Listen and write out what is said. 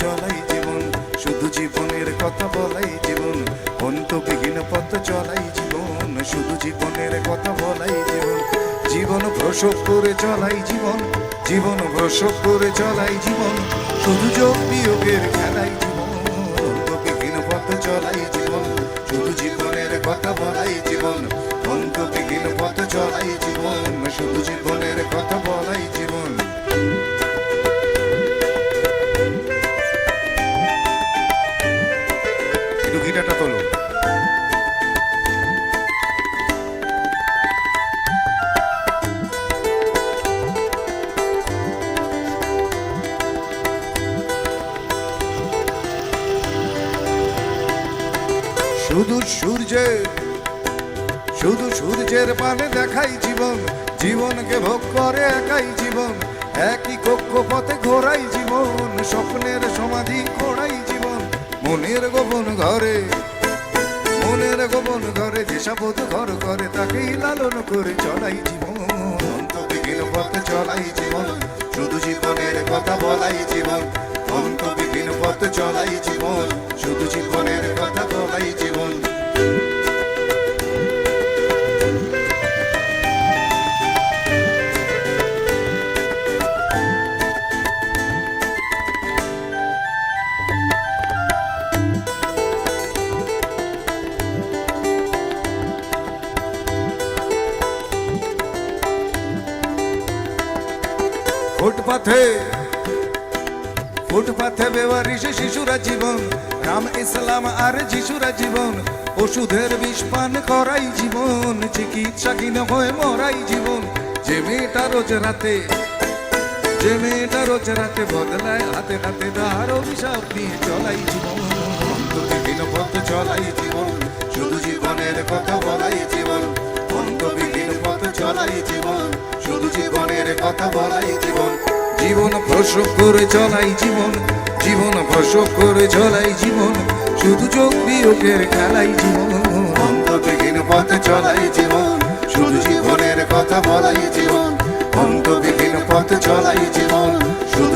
চলাই জীবন, শুধু জীবনের কথা বলাই জীবন, অন্তবিহীন পথ চলাই জীবন, শুধু জীবনের কথা বলাই জীবন জীবন প্রসব করে চলাই জীবন জীবন প্রসব করে চলাই জীবন, শুধু যোগ বিয়োগের খেলাই জীবন, অন্তবিহীন পথ চলাই জীবন, শুধু জীবনের কথা বলাই জীবন, অন্তবিহীন পথ চলাই জীবন। একটু গিটারটা তোলো। শুধু সূর্যের শুধু সূর্যের পানে দেখাই জীবন, জীবনকে ভোগ করে একাই জীবন, একই কক্ষ পথে ঘোরাই ঘরে, মনের গোপন ঘরে যেসব ঘর করে, তাকেই লালন করে চলাই জীবন। অন্তবিহীন পথে চলাই জীবন, শুধু জীবনের কথা বলাই জীবন। অন্তবিহীন পথে চলাই জীবন, শুধু জীবনের ফুটপাথে ফুটপাথে বেওয়ারিশে শিশুরা জীবন, রাম ইসলাম আর যিশুরা জীবন, ওষুধের বিষ পান করাই জীবন চিকিৎসাহীন হয়ে মরাই জীবন। যে মেয়েটা রোজ রাতে, যে মেয়েটা রোজ রাতে বদলায় হাতে হাতে তার অভিশাপ নিয়ে চলাই জীবন। অন্তবিহীন পথ চলাই জীবন, শুধু জীবনের কথা বলাই জীবন। অন্তবিহীন পথ চলাই জীবন, শুধু জীবনের কথা বলাই জীবন। জীবন প্রসব করে চলাই জীবন জীবন প্রসব করে চলাই জীবন, শুধু যোগ বিয়োগের খেলাই জীবন। অন্তবিহীন পথে চলাই জীবন, শুধু জীবনের কথা বলাই জীবন। অন্তবিহীন পথে চলাই জীবন।